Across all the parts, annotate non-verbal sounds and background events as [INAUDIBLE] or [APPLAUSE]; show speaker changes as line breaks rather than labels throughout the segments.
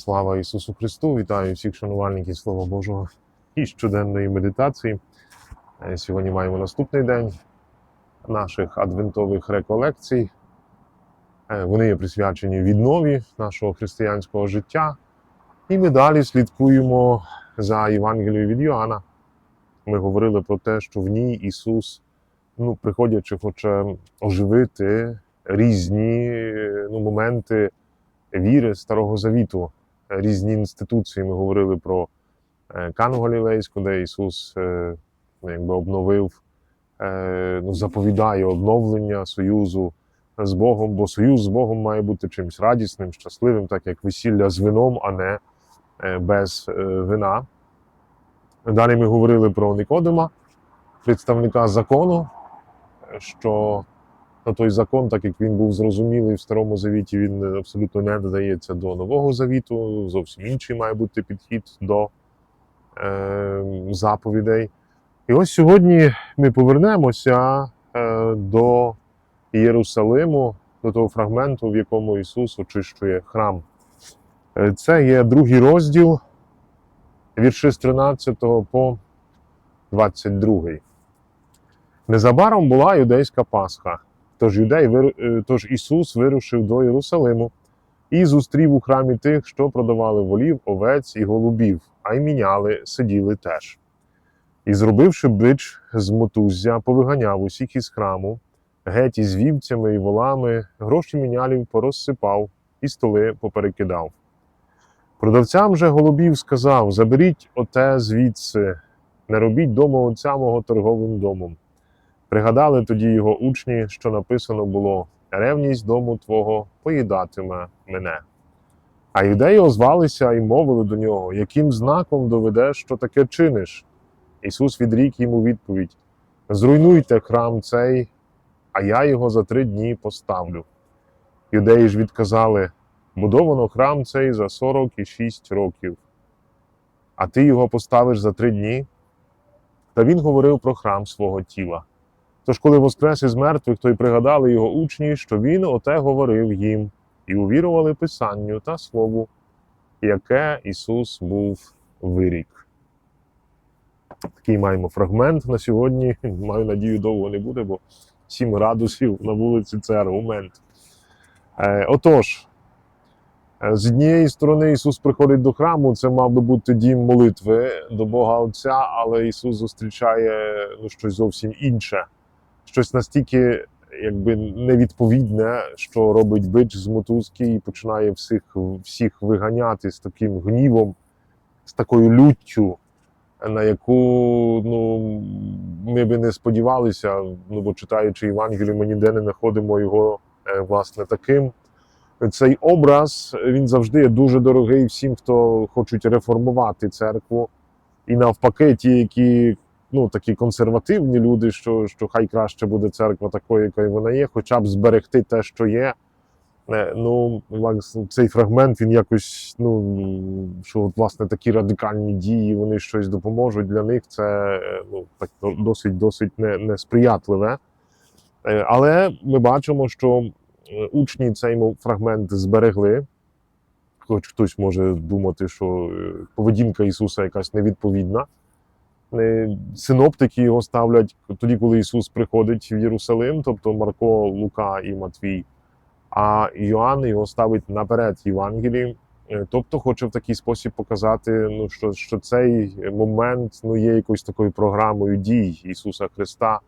Слава Ісусу Христу! Вітаю всіх шанувальників Слова Божого і щоденної медитації. Е, Сьогодні маємо наступний день наших адвентових реколекцій. Е, Вони є присвячені віднові нашого християнського життя. І ми далі слідкуємо за Євангелією від Йоанна. Ми говорили про те, що в ній Ісус, ну, приходячи, хоче оживити різні ну, моменти віри Старого Завіту, різні інституції. Ми говорили про е, Кану Галілейську, де Ісус е, якби обновив, е, ну, заповідає обновлення союзу з Богом, бо союз з Богом має бути чимось радісним, щасливим, так як весілля з вином, а не без вина. Далі ми говорили про Никодима, представника закону, що на той закон, так як він був зрозумілий в Старому Завіті, він абсолютно не додається до Нового Завіту. Зовсім інший має бути підхід до е, заповідей. І ось сьогодні ми повернемося е, до Єрусалиму, до того фрагменту, в якому Ісус очищує храм. Е, Це є другий розділ, вірші з 13 по 22. Незабаром була юдейська Пасха. Тож юдей е, тож Ісус вирушив до Єрусалиму і зустрів у храмі тих, що продавали волів, овець і голубів, а й міняли, сиділи теж. І, зробивши бич з мотуззя, повиганяв усіх із храму, геть із вівцями і волами, гроші мінялів порозсипав і столи поперекидав. Продавцям же голубів сказав: Заберіть оте звідси, не робіть дому отця мого торговим домом. Пригадали тоді його учні, що написано було: ревність дому твого поїдатиме мене. А юдеї озвалися і мовили до нього, яким знаком доведеш, що таке чиниш? Ісус відрік йому відповідь: Зруйнуйте храм цей, а я його за три дні поставлю. Юдеї ж відказали: будовано храм цей за сорок і шість років, а ти його поставиш за три дні. Та він говорив про храм свого тіла. Тож, коли воскрес із мертвих, то й пригадали його учні, що він оте говорив їм, і увірували Писанню та Слову, яке Ісус був вирік. Такий маємо фрагмент на сьогодні. Маю надію, довго не буде, бо 7 градусів на вулиці це аргумент. Е, отож, е, з однієї сторони Ісус приходить до храму, це мав би бути дім молитви до Бога Отця, але Ісус зустрічає ну, щось зовсім інше щось настільки якби невідповідне, що робить бич з мотузки і починає всіх, всіх виганяти з таким гнівом, з такою люттю, на яку ну, ми би не сподівалися, ну бо читаючи Євангелію, ми ніде не знаходимо його е, власне таким. Цей образ він завжди дуже дорогий всім, хто хочуть реформувати церкву. І навпаки, ті, які ну, такі консервативні люди, що, що хай краще буде церква такою, якою вона є, хоча б зберегти те, що є. Е, Ну, цей фрагмент він якось, ну що от, власне такі радикальні дії, вони щось допоможуть для них. Це е, ну, так досить досить не, несприятливе. Е, Але ми бачимо, що учні цей фрагмент зберегли. Хоч хтось може думати, що поведінка Ісуса якась невідповідна. Синоптики його ставлять тоді, коли Ісус приходить в Єрусалим, тобто Марко, Лука і Матвій. А Йоанн його ставить наперед Євангелії, Е, тобто хоче в такий спосіб показати, ну, що, що цей момент ну, є якоюсь такою програмою дій Ісуса Христа.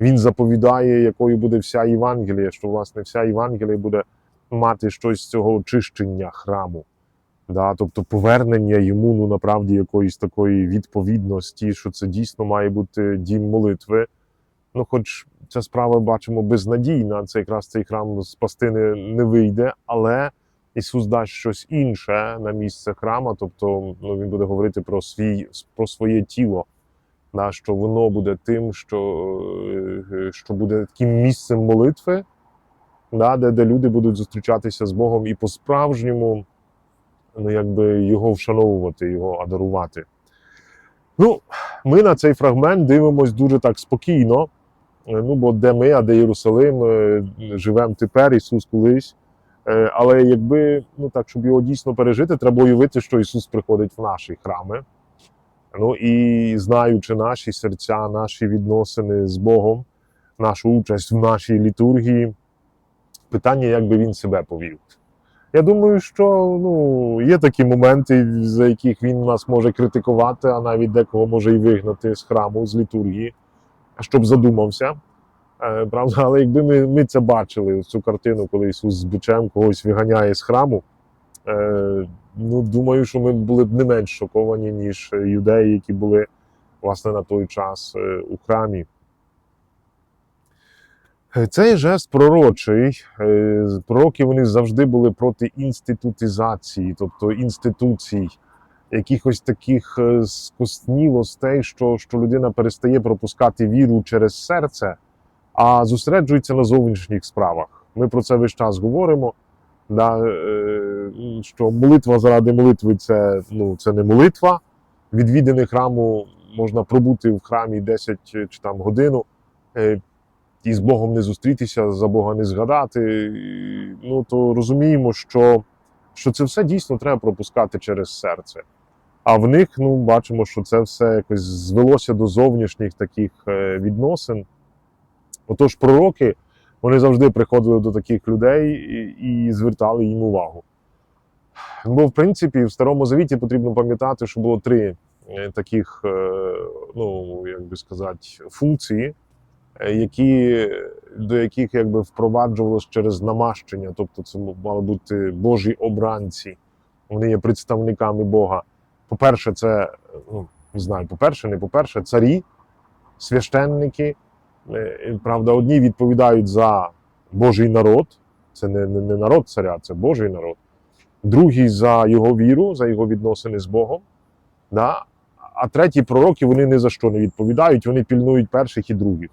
Він заповідає, якою буде вся Євангелія, що власне вся Євангелія буде мати щось з цього очищення храму. Да, тобто повернення йому ну направді якоїсь такої відповідності, що це дійсно має бути дім молитви. Ну, хоч ця справа бачимо безнадійна, це якраз цей храм спасти не, не вийде, але Ісус дасть щось інше на місце храма, тобто ну, Він буде говорити про свій про своє тіло, да, що воно буде тим, що, е, що буде таким місцем молитви, да, де, де люди будуть зустрічатися з Богом і по-справжньому ну, якби його вшановувати, його адарувати. Ну, ми на цей фрагмент дивимось дуже так спокійно. Е, Ну, бо де ми, а де Єрусалим, е, живемо тепер, Ісус колись Е, Але якби ну так, щоб його дійсно пережити, треба уявити, що Ісус приходить в наші храми. Ну і знаючи наші серця, наші відносини з Богом, нашу участь в нашій літургії, питання, як би він себе повів. Я думаю, що ну, є такі моменти, за яких він нас може критикувати, а навіть декого може і вигнати з храму, з літургії, щоб задумався. Е, Правда, але якби ми, ми це бачили, цю картину, коли Ісус з бичем когось виганяє з храму, е, ну, думаю, що ми були б не менш шоковані, ніж юдеї, які були власне на той час е, у храмі. Е, Цей жест пророчий. Е, Пророки вони завжди були проти інститутизації, тобто інституцій, якихось таких е, скоснілостей, що, що людина перестає пропускати віру через серце, а зосереджується на зовнішніх справах. Ми про це весь час говоримо. Да, що молитва заради молитви це, ну, це не молитва. Відвідини храму можна пробути в храмі 10 чи там годину. І з Богом не зустрітися, за Бога не згадати, ну то розуміємо, що, що це все дійсно треба пропускати через серце. А в них ну, бачимо, що це все якось звелося до зовнішніх таких е, відносин. Отож, пророки вони завжди приходили до таких людей і, і звертали їм увагу. Бо, в принципі, в Старому Завіті потрібно пам'ятати, що було три е, таких, е, ну, як би сказати, функції які, до яких якби впроваджувалось через намащення, тобто це мали бути Божі обранці, вони є представниками Бога. По-перше, це ну, не знаю, по-перше, не по-перше, царі, священники. Е, Правда, одні відповідають за Божий народ, це не, не, не народ царя, це Божий народ. Другі за його віру, за його відносини з Богом. Да? А треті пророки вони ні за що не відповідають, вони пільнують перших і других.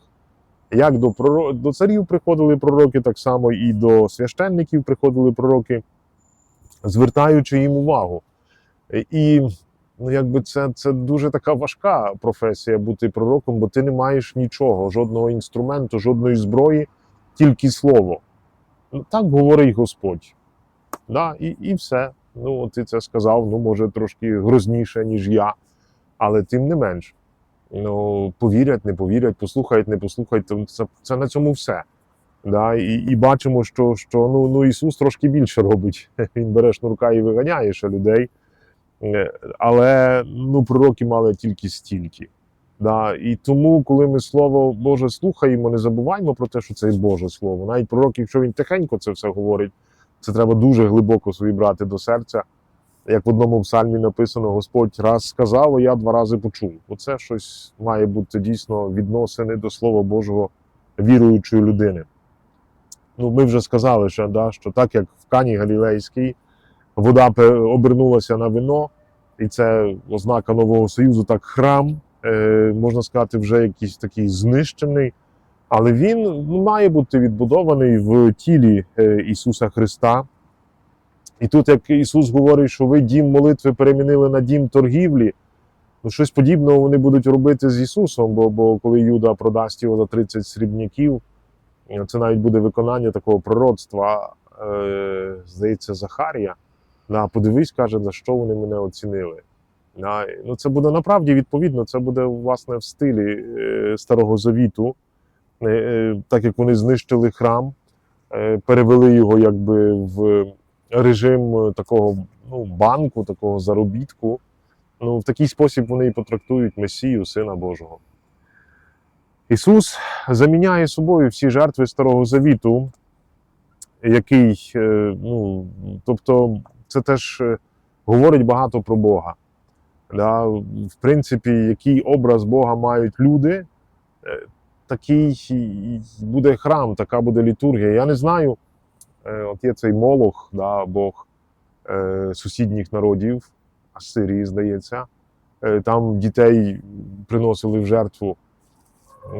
Як до до царів приходили пророки, так само і до священників приходили пророки, звертаючи їм увагу. І ну, якби це, це дуже така важка професія бути пророком, бо ти не маєш нічого, жодного інструменту, жодної зброї, тільки слово. Ну, так говорить Господь. Да, і, і все. Ну, ти це сказав, ну, може, трошки грозніше, ніж я, але тим не менш. Ну, повірять, не повірять, послухають, не послухають, це, це на цьому все. Да? І, і бачимо, що, що ну, ну, Ісус трошки більше робить. [LAUGHS] Він бере шнурка і виганяє ще людей. Е, Але ну, пророки мали тільки стільки. Да? І тому, коли ми Слово Боже слухаємо, не забуваємо про те, що це Боже Слово. Навіть пророк, якщо він тихенько це все говорить, це треба дуже глибоко собі брати до серця. Як в одному псальмі написано, Господь раз сказав, а я два рази почув. Оце щось має бути дійсно відносини до Слова Божого віруючої людини. Ну, ми вже сказали, що, да, що так як в Кані Галілейській вода обернулася на вино, і це ознака Нового Союзу, так храм, е, можна сказати, вже якийсь такий знищений. Але він ну, має бути відбудований в тілі е, Ісуса Христа. І тут, як Ісус говорить, що ви дім молитви перемінили на дім торгівлі, ну щось подібного вони будуть робити з Ісусом, бо, бо коли Юда продасть його за 30 срібняків, це навіть буде виконання такого пророцтва, е, здається, Захарія. На, подивись, каже, за що вони мене оцінили. На, ну, це буде направді відповідно, це буде власне в стилі е, Старого Завіту, е, е, так як вони знищили храм, е, перевели його якби в режим е, такого ну, банку, такого заробітку. Ну, в такий спосіб вони і потрактують Месію, Сина Божого. Ісус заміняє собою всі жертви Старого Завіту, який, е, ну, тобто, це теж е, говорить багато про Бога. Да? В принципі, який образ Бога мають люди, такий буде храм, така буде літургія. Я не знаю, от є цей Молох, да, Бог е, сусідніх народів, Асирії, здається. Е, Там дітей приносили в жертву.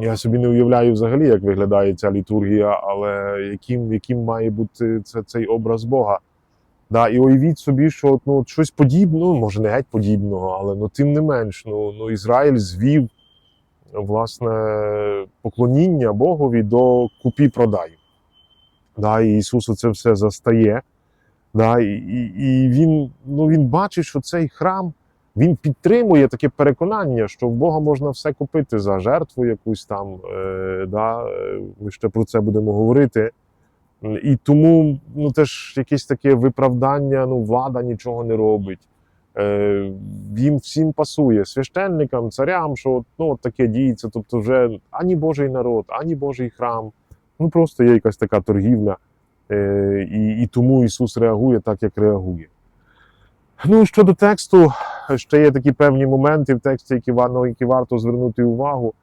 Я собі не уявляю взагалі, як виглядає ця літургія, але яким, яким має бути це, цей образ Бога. Да, і уявіть собі, що ну, щось подібне, ну, може не геть подібного, але ну, тим не менш, ну, ну, Ізраїль звів власне поклоніння Богові до купі-продаю. Да, і Ісус це все застає. Да, і, і, він, ну, він бачить, що цей храм він підтримує таке переконання, що в Бога можна все купити за жертву якусь там. Е, да, ми ще про це будемо говорити. І тому ну, теж якесь таке виправдання, ну, влада нічого не робить. Е, їм всім пасує священникам, царям, що ну, от таке діється. Тобто, вже ані Божий народ, ані Божий храм. Ну просто є якась така торгівля. Е, і, і тому Ісус реагує так, як реагує. Ну, щодо тексту, ще є такі певні моменти в тексті, які, на які варто звернути увагу.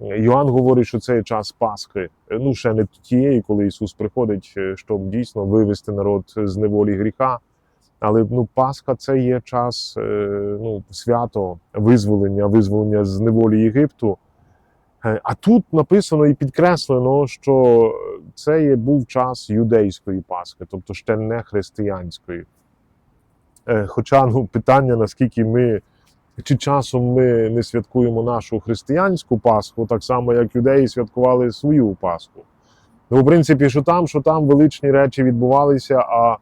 Йоанн говорить, що це Час Пасхи. Е, Ну, ще не тієї, коли Ісус приходить, е, щоб дійсно вивести народ з неволі гріха. Але ну, Пасха це є час ну, свято визволення, визволення з неволі Єгипту. Е, А тут написано і підкреслено, що це є, був час юдейської Пасхи, тобто ще не християнської. Е, Хоча ну, питання, наскільки ми, чи часом ми не святкуємо нашу християнську Пасху, так само, як юдеї святкували свою Пасху. Ну, в принципі, що там, що там величні речі відбувалися, а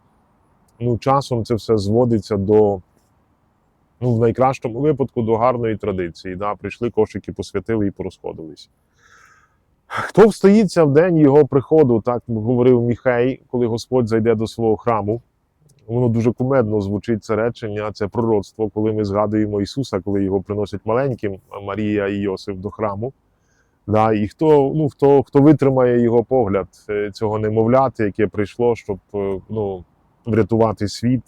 ну, часом це все зводиться до, ну, в найкращому випадку, до гарної традиції. Да? Прийшли кошики, посвятили і порозходились. Хто встоїться в день його приходу, так говорив Міхей, коли Господь зайде до свого храму. Воно дуже кумедно звучить це речення, це пророцтво, коли ми згадуємо Ісуса, коли його приносять маленьким Марія і Йосиф до храму. Да, і хто, ну, хто, хто витримає його погляд е, цього немовляти, яке прийшло, щоб е, ну, врятувати світ,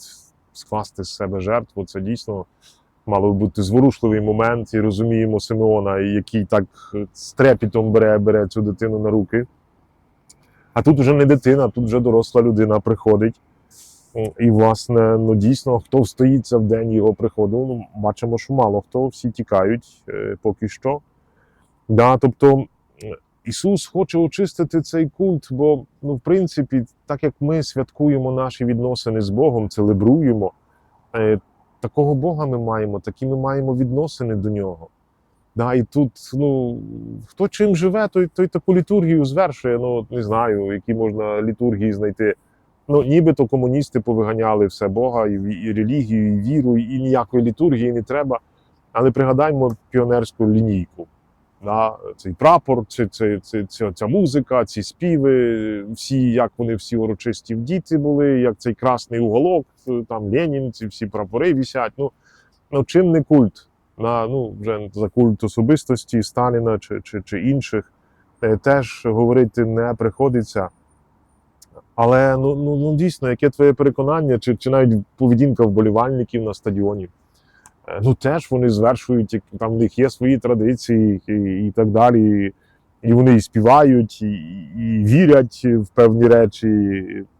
скласти з себе жертву, це дійсно мало б бути зворушливий момент. І розуміємо Симеона, який так е, з трепітом бере, бере цю дитину на руки. А тут вже не дитина, тут вже доросла людина приходить. І, власне, ну дійсно, хто встоїться в день його приходу, ну, бачимо, що мало хто, всі тікають е, поки що. Да, тобто Ісус хоче очистити цей культ, бо, ну, в принципі, так як ми святкуємо наші відносини з Богом, целебруємо, е, такого Бога ми маємо, такі ми маємо відносини до нього. Да, і тут, ну, хто чим живе, той, той таку літургію звершує. Ну, не знаю, які можна літургії знайти. Ну, нібито комуністи повиганяли все Бога, і, і релігію, і віру, і ніякої літургії не треба. Але пригадаймо піонерську лінійку. Да, цей прапор, це, це, ця, ця музика, ці співи, всі, як вони всі урочисті в діти були, як цей красний уголок, е, там Ленін, ці всі прапори вісять. Ну, ну чим не культ? На, ну, вже за культ особистості Сталіна чи, чи, чи інших е, теж говорити не приходиться. Але ну, ну, ну дійсно, яке твоє переконання, чи, чи навіть поведінка вболівальників на стадіоні? Е, Ну теж вони звершують, як- там в них є свої традиції і, і так далі. І вони і співають, і, і вірять в певні речі,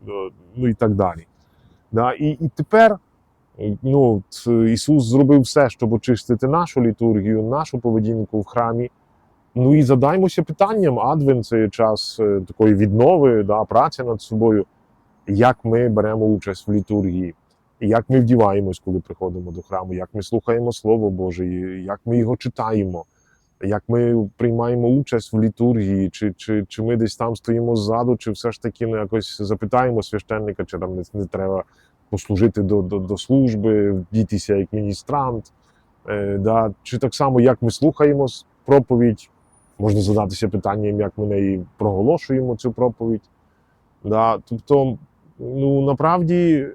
ну, ну і так далі. Да? І, і тепер ну, Ісус зробив все, щоб очистити нашу літургію, нашу поведінку в храмі. Ну і задаймося питанням, адвент це час е, такої віднови, да, праці над собою, як ми беремо участь в літургії, як ми вдіваємось, коли приходимо до храму, як ми слухаємо Слово Боже, як ми його читаємо, як ми приймаємо участь в літургії, чи, чи, чи ми десь там стоїмо ззаду, чи все ж таки ну, якось запитаємо священника, чи там не, не треба послужити до, до, до служби, вдітися як міністрант. Е, да, чи так само, як ми слухаємо проповідь, можна задатися питанням, як ми неї проголошуємо цю проповідь. Да, тобто, ну насправді, е,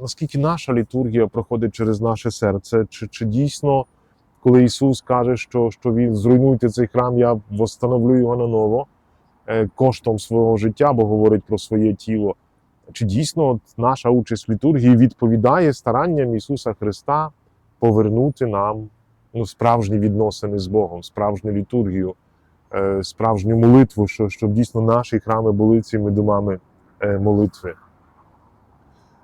наскільки наша літургія проходить через наше серце, чи, чи дійсно, коли Ісус каже, що, що Він зруйнуйте цей храм, я восстановлю його наново е, коштом свого життя, бо говорить про своє тіло. Чи дійсно от наша участь в літургії відповідає старанням Ісуса Христа повернути нам ну, справжні відносини з Богом, справжню літургію, е, справжню молитву, що, щоб дійсно наші храми були цими домами е, молитви.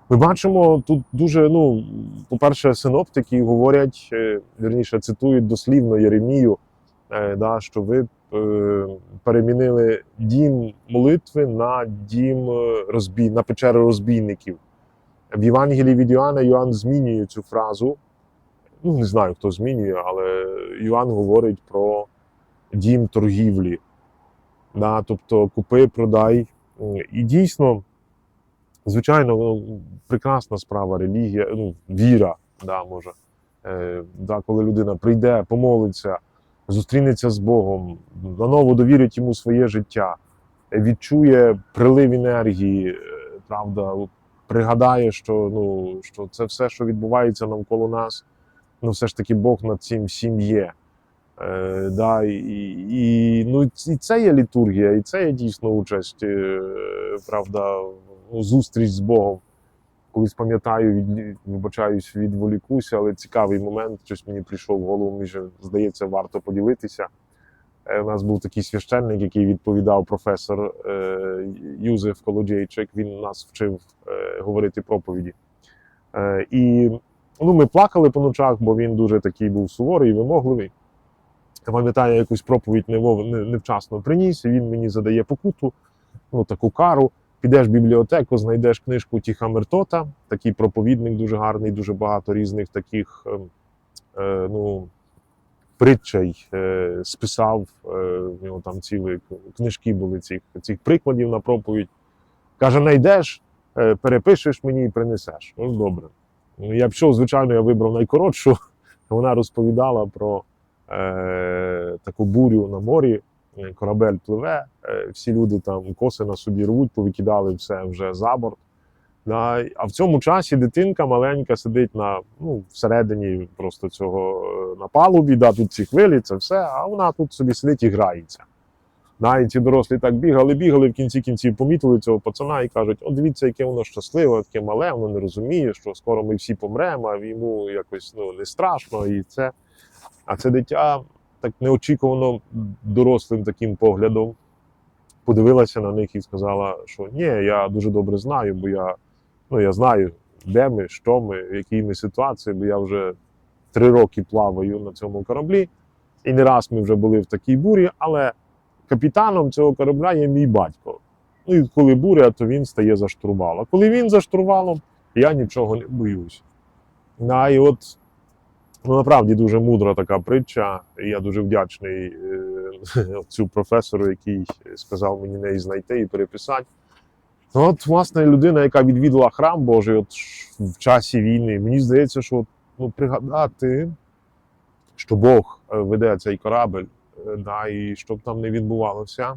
Ми бачимо тут дуже, ну, по-перше, синоптики говорять, е, вірніше цитують дослівно Єремію, е, да, що ви е, перемінили дім молитви на дім розбій, на печеру розбійників. В Євангелії від Йоанна Йоанн змінює цю фразу. Ну, не знаю, хто змінює, але Йоанн говорить про дім торгівлі. Да, тобто купи, продай, І дійсно, звичайно, прекрасна справа, релігія, ну, віра, да, може. Е, да, коли людина прийде, помолиться, зустрінеться з Богом, наново довірить йому своє життя, е, відчує прилив енергії, е, правда, пригадає, що, ну, що це все, що відбувається навколо нас, ну, все ж таки Бог над цим всім є. Е, да, і, і, ну, і це є літургія, і це є дійсно участь, е, правда, зустріч з Богом. Колись пам'ятаю, від, вибачаюсь, відволікуся, але цікавий момент, щось мені прийшов в голову, мені здається, варто поділитися. Е, У нас був такий священник, який відповідав професор е, Юзеф Колоджейчик. Він нас вчив е, говорити проповіді. Е, і ну, ми плакали по ночах, бо він дуже такий був суворий і вимогливий. Я пам'ятаю, якусь проповідь невчасно приніс, і він мені задає покуту, ну таку кару. Підеш в бібліотеку, знайдеш книжку Тіха Мертота, такий проповідник дуже гарний, дуже багато різних таких ем, е, ну, притчей е, списав. Е, в нього там цілі книжки були цих, цих прикладів на проповідь. Каже: знайдеш, е, перепишеш мені і принесеш. Ну, добре. Ну, я пішов, звичайно, я вибрав найкоротшу. [LAUGHS] Вона розповідала про е, таку бурю на морі. Е, Корабель пливе, е, всі люди там коси на собі рвуть, повикидали все вже за борт. А в цьому часі дитинка маленька сидить на, ну, всередині просто цього е, на палубі, да, тут ці хвилі, це все, а вона тут собі сидить і грається. Да, ці дорослі так бігали, бігали, в кінці кінців помітили цього пацана і кажуть: о, дивіться, яке воно щасливе, таке мале, воно не розуміє, що скоро ми всі помремо, а йому якось ну, не страшно. І це. А це дитя так неочікувано дорослим таким поглядом подивилася на них і сказала, що ні, я дуже добре знаю, бо я, ну, я знаю, де ми, що ми, в якій ми ситуації, бо я вже три роки плаваю на цьому кораблі, і не раз ми вже були в такій бурі, але капітаном цього корабля є мій батько. Ну і коли буря, то він стає за штурвал. А коли він за штурвалом, я нічого не боюсь. Да, і от Ну, направді дуже мудра така притча. І я дуже вдячний е, [LAUGHS] цю професору, який сказав мені неї знайти і переписати. Ну, От, власне, людина, яка відвідала храм Божий от в часі війни, мені здається, що ну, пригадати, що Бог е, веде цей корабель, е, да, і щоб там не відбувалося,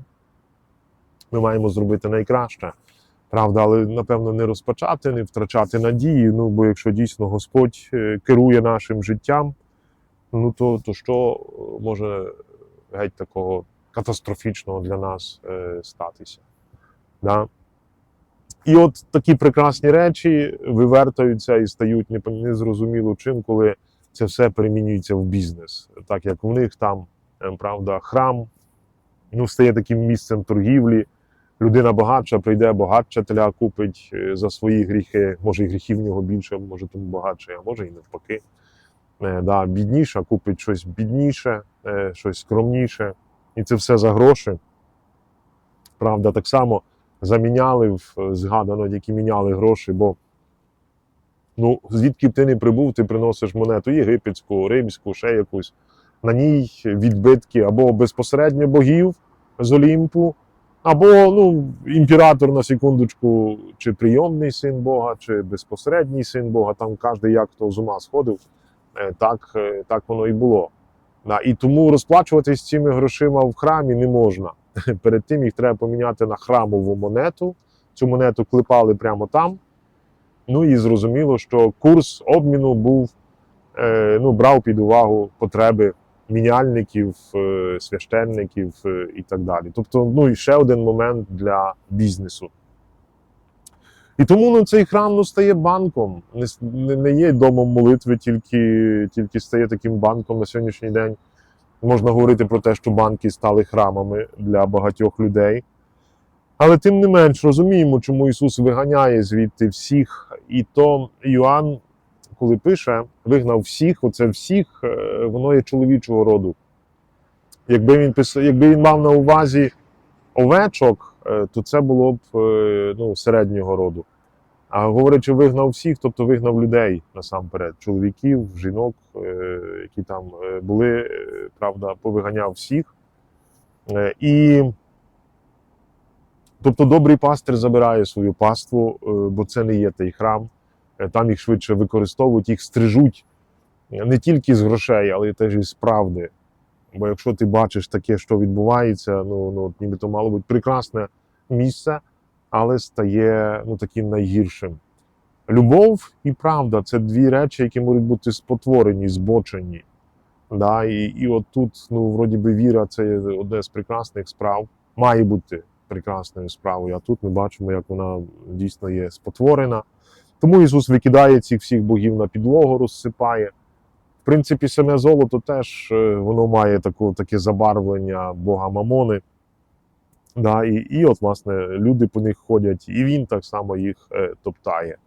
ми маємо зробити найкраще. Правда, але напевно не розпачати, не втрачати надії. Ну бо якщо дійсно Господь е, керує нашим життям, ну то, то що е, може геть такого катастрофічного для нас е, статися? Да? І от такі прекрасні речі вивертаються і стають незрозуміло чим, коли це все перемінюється в бізнес. Так як в них там, е, правда, храм ну, стає таким місцем торгівлі людина багатша прийде багатша теля купить е, за свої гріхи. Може, і гріхів в нього більше, може тому багатше, а може і навпаки. Е, да, бідніша купить щось бідніше, е, щось скромніше. І це все за гроші. Правда, так само заміняли в згадано, які міняли гроші, бо ну, звідки б ти не прибув, ти приносиш монету єгипетську, римську, ще якусь. На ній відбитки або безпосередньо богів з Олімпу, або ну, імператор на секундочку, чи прийомний син Бога, чи безпосередній син Бога, там кожен як хто з ума сходив, е, так, е, так воно і було. І тому розплачуватись цими грошима в храмі не можна. [LAUGHS] Перед тим їх треба поміняти на храмову монету. Цю монету клепали прямо там. Ну і зрозуміло, що курс обміну був, е, ну, брав під увагу потреби міняльників, е, священників е, і так далі. Тобто, ну і ще один момент для бізнесу. І тому ну, цей храм ну, стає банком, не, не, не є домом молитви, тільки, тільки стає таким банком на сьогоднішній день. Можна говорити про те, що банки стали храмами для багатьох людей. Але тим не менш розуміємо, чому Ісус виганяє звідти всіх. І то Йоанн, коли пише, вигнав всіх, оце всіх, е, воно є чоловічого роду. Якби він, пис... Якби він мав на увазі овечок, е, то це було б е, ну, середнього роду. А говорячи, вигнав всіх, тобто вигнав людей насамперед, чоловіків, жінок, які там були, правда, повиганяв всіх. І Тобто добрий пастир забирає свою паству, бо це не є той храм. Е, Там їх швидше використовують, їх стрижуть е, не тільки з грошей, але й теж і з правди. Бо якщо ти бачиш таке, що відбувається, ну, ну нібито мало бути прекрасне місце, але стає ну, таким найгіршим. Любов і правда це дві речі, які можуть бути спотворені, збочені. Да? І, і от тут, ну, вроді би, віра це одне з прекрасних справ, має бути прекрасною справою. А тут ми бачимо, як вона дійсно є спотворена. Тому Ісус викидає цих всіх богів на підлогу, розсипає. В принципі, саме золото теж е, воно має таку, таке забарвлення Бога Мамони. Да, і, і от, власне, люди по них ходять, і він так само їх е, топтає.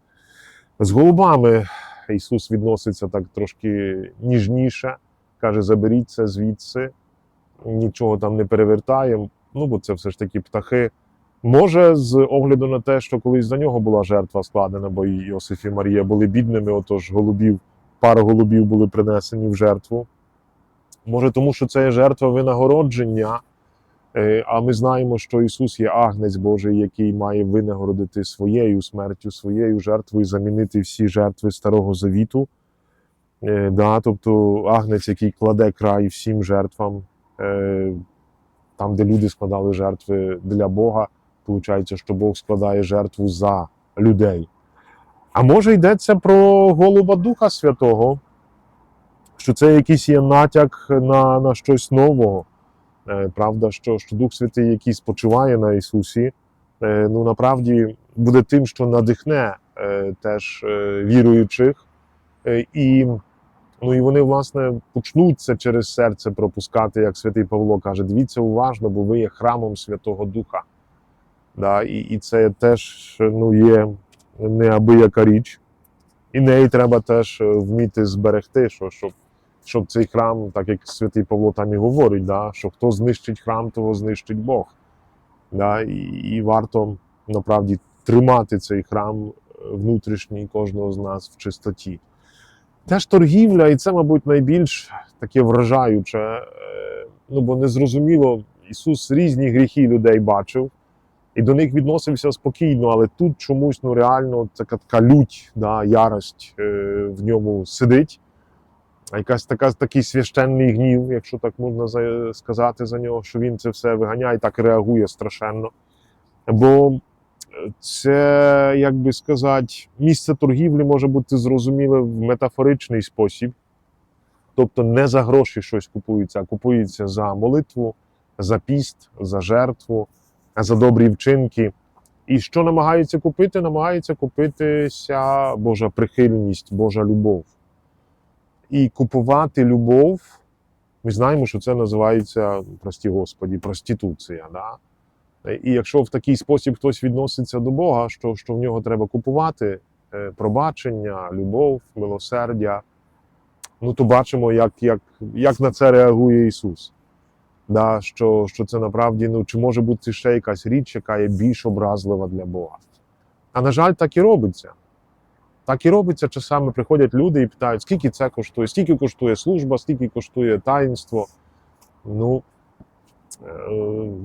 З голубами Ісус відноситься так трошки ніжніше, каже: заберіть це звідси, нічого там не перевертаємо. Ну, бо це все ж таки птахи. Може, з огляду на те, що колись за нього була жертва складена, бо і Йосиф і Марія були бідними, отож голубів, пара голубів були принесені в жертву. Може, тому що це є жертва винагородження, е, а ми знаємо, що Ісус є агнець Божий, який має винагородити своєю смертю, своєю жертвою, замінити всі жертви Старого Завіту. Е, Да, тобто агнець, який кладе край всім жертвам, е, там, де люди складали жертви для Бога, виходить, що Бог складає жертву за людей. А може йдеться про голуба Духа Святого, що це якийсь є натяк на, на щось нового. Е, Правда, що, що Дух Святий, який спочиває на Ісусі, е, ну направді буде тим, що надихне е, теж віруючих, і, ну, і вони, власне, почнуть це через серце пропускати, як святий Павло каже: дивіться уважно, бо ви є храмом Святого Духа. Да, і, і це теж ну, є неабияка річ. І неї треба теж е, вміти зберегти, що, щоб, щоб цей храм, так як святий Павло там і говорить, да, що хто знищить храм, того знищить Бог. Да, і, і варто направді тримати цей храм е, внутрішній кожного з нас в чистоті. Теж торгівля, і це, мабуть, найбільш таке вражаюче. е, Ну, бо незрозуміло, Ісус різні гріхи людей бачив, і до них відносився спокійно, але тут чомусь ну, реально така, така лють, да, ярость е, в ньому сидить. Якась така, такий священний гнів, якщо так можна за- сказати за нього, що він це все виганяє, і так реагує страшенно. Бо це, як би сказати, місце торгівлі може бути зрозуміле в метафоричний спосіб. Тобто не за гроші щось купується, а купується за молитву, за піст, за жертву, за добрі вчинки. І що намагаються купити? Намагається купитися Божа прихильність, Божа любов. І купувати любов, ми знаємо, що це називається, прості Господі, проституція. Да? І якщо в такий спосіб хтось відноситься до Бога, що, що в нього треба купувати е, пробачення, любов, милосердя, ну то бачимо, як, як, як на це реагує Ісус. Да, що, що це направді, ну чи може бути ще якась річ, яка є більш образлива для Бога. А на жаль, так і робиться. Так і робиться, часами приходять люди і питають, скільки це коштує, скільки коштує служба, скільки коштує таїнство. Ну, е,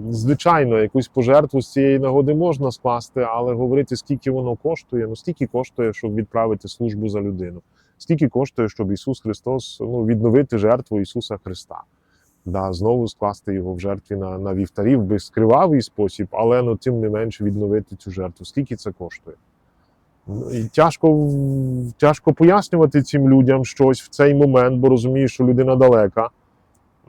звичайно, якусь пожертву з цієї нагоди можна скласти, але говорити, скільки воно коштує, ну скільки коштує, щоб відправити службу за людину, скільки коштує, щоб Ісус Христос ну, відновити жертву Ісуса Христа. Да, знову скласти його в жертві на, на вівтарі в безкривавий спосіб, але ну, тим не менше відновити цю жертву. Скільки це коштує? Ну, І тяжко, тяжко пояснювати цим людям щось в цей момент, бо розумієш, що людина далека.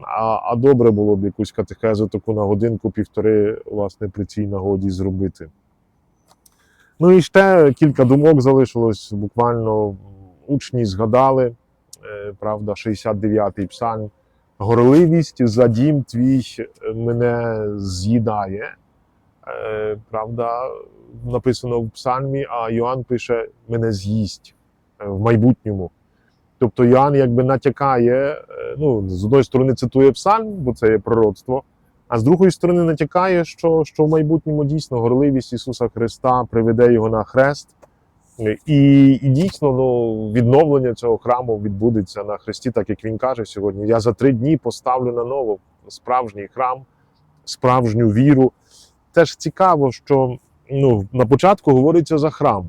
А, а добре було б якусь катехезу таку на годинку-півтори, власне, при цій нагоді зробити. Ну і ще кілька думок залишилось. Буквально учні згадали, е, правда, 69-й псалм. Горливість за дім твій мене з'їдає. Е, правда, написано в псальмі, а Йоанн пише мене з'їсть е, в майбутньому. Тобто Йоанн якби натякає, е, ну, з одної сторони цитує псальм, бо це є пророцтво, а з другої сторони натякає, що, що в майбутньому дійсно горливість Ісуса Христа приведе його на хрест. І, і дійсно ну, відновлення цього храму відбудеться на хресті, так як він каже сьогодні. Я за три дні поставлю на ново справжній храм, справжню віру. теж цікаво, що ну, на початку говориться за храм.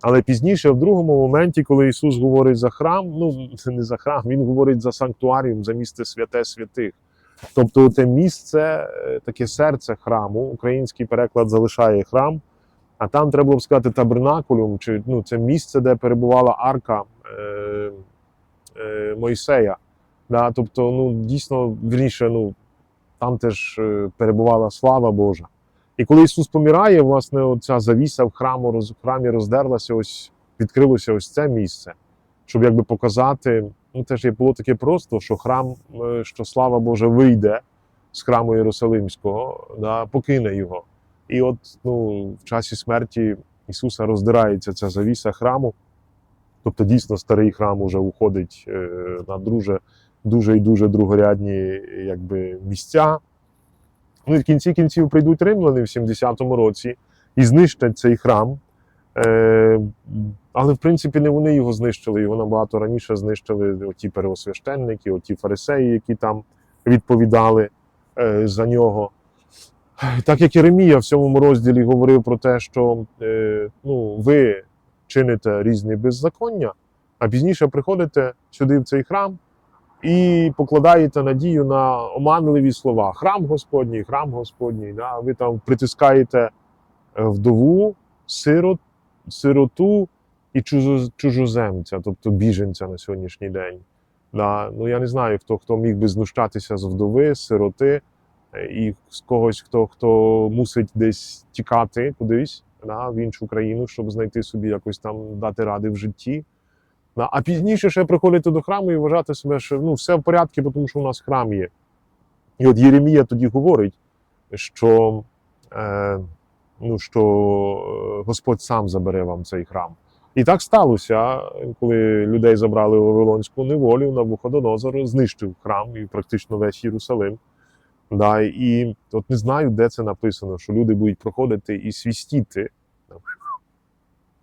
Але пізніше, в другому моменті, коли Ісус говорить за храм, ну [LAUGHS] не за храм, Він говорить за санктуаріум, за місце святе святих. Тобто те місце, е, таке серце храму, український переклад залишає храм, а там треба було б сказати табернакулюм, чи ну, це місце, де перебувала арка е, е, Мойсея. Да? Тобто, ну, дійсно, вірніше, ну, там теж е, перебувала слава Божа. І коли Ісус помирає, власне, оця завіса в храму, в храмі роздерлася, ось відкрилося ось це місце, щоб якби показати, ну теж було таке просто, що храм, е, що слава Божа вийде з храму Єрусалимського, да, покине його. І от ну, в часі смерті Ісуса роздирається ця завіса храму. Тобто, дійсно, старий храм уже уходить е, на дуже, дуже і дуже другорядні якби, місця. Ну і в кінці кінців прийдуть римляни в 70-му році і знищать цей храм. Е, але в принципі не вони його знищили, його набагато раніше знищили оті первосвященники, оті фарисеї, які там відповідали е, за нього. Так як Єремія в сьомому розділі говорив про те, що е, ну, ви чините різні беззаконня, а пізніше приходите сюди в цей храм і покладаєте надію на оманливі слова. Храм Господній, храм Господній. Да? Ви там притискаєте е, вдову, сирот, сироту і чужоземця, тобто біженця на сьогоднішній день. Да? Ну, я не знаю, хто, хто міг би знущатися з вдови, сироти і з когось, хто, хто мусить десь тікати кудись да, в іншу країну, щоб знайти собі якось там дати ради в житті. Да, А пізніше ще приходити до храму і вважати себе, що ну, все в порядку, тому що у нас храм є. І от Єремія тоді говорить, що, е, ну, що е, Господь сам забере вам цей храм. І так сталося, коли людей забрали у Вавилонську неволю, Навуходонозор знищив храм і практично весь Єрусалим. Да, і от не знаю, де це написано, що люди будуть проходити і свістіти.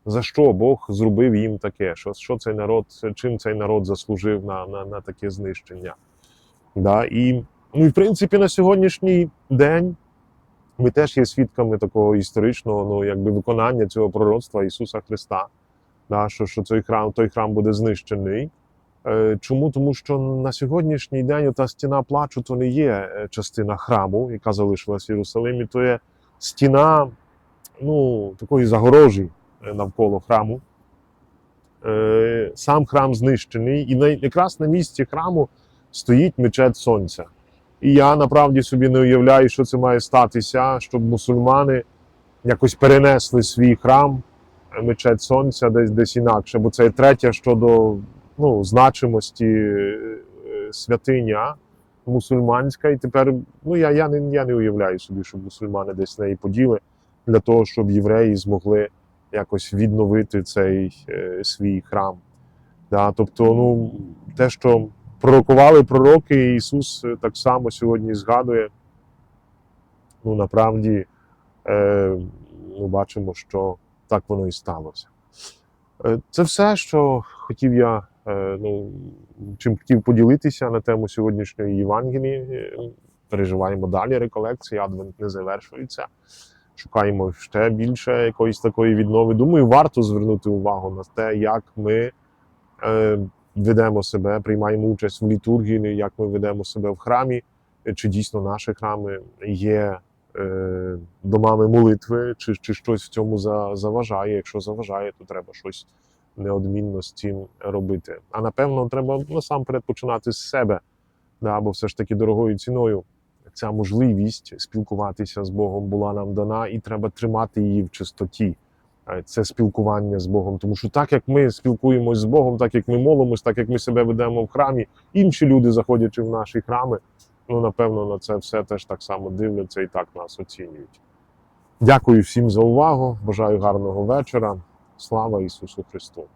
За що Бог зробив їм таке? Що, що цей народ, чим цей народ заслужив на, на, на таке знищення? Да, і, ну, і в принципі, на сьогоднішній день ми теж є свідками такого історичного ну, якби, виконання цього пророцтва Ісуса Христа, да, що, що цей храм, той храм буде знищений. Е, Чому? Тому що на сьогоднішній день та стіна плачу то не є е, частина храму, яка залишилась в Єрусалимі, то є стіна ну, такої загорожі е, навколо храму. Сам храм знищений, і якраз на місці храму стоїть мечет сонця. І я направді собі не уявляю, що це має статися, щоб мусульмани якось перенесли свій храм, е, мечет сонця десь десь інакше, бо це є третє щодо ну, значимості е, святиня мусульманська. І тепер ну, я, я, не, я не уявляю собі, щоб мусульмани десь неї поділи для того, щоб євреї змогли якось відновити цей е, свій храм. Да, тобто, ну, те, що пророкували пророки, Ісус е, так само сьогодні згадує, ну, направді, е, ну, бачимо, що так воно і сталося. Е, Це все, що хотів я, ну, чим хотів поділитися на тему сьогоднішньої Євангелії. Е, Переживаємо далі реколекції, адвент не завершується. Шукаємо ще більше якоїсь такої віднови. Думаю, варто звернути увагу на те, як ми е, ведемо себе, приймаємо участь в літургії, як ми ведемо себе в храмі, е, чи дійсно наші храми є е, домами молитви, чи, чи щось в цьому за, заважає. Якщо заважає, то треба щось неодмінно з цим робити. А напевно, треба насамперед починати з себе, да, бо все ж таки дорогою ціною ця можливість спілкуватися з Богом була нам дана, і треба тримати її в чистоті. Е, Це спілкування з Богом. Тому що так як ми спілкуємось з Богом, так як ми молимось, так як ми себе ведемо в храмі, інші люди, заходячи в наші храми, ну напевно на це все теж так само дивляться і так нас оцінюють. Дякую всім за увагу. Бажаю гарного вечора. Слава Ісусу Христу!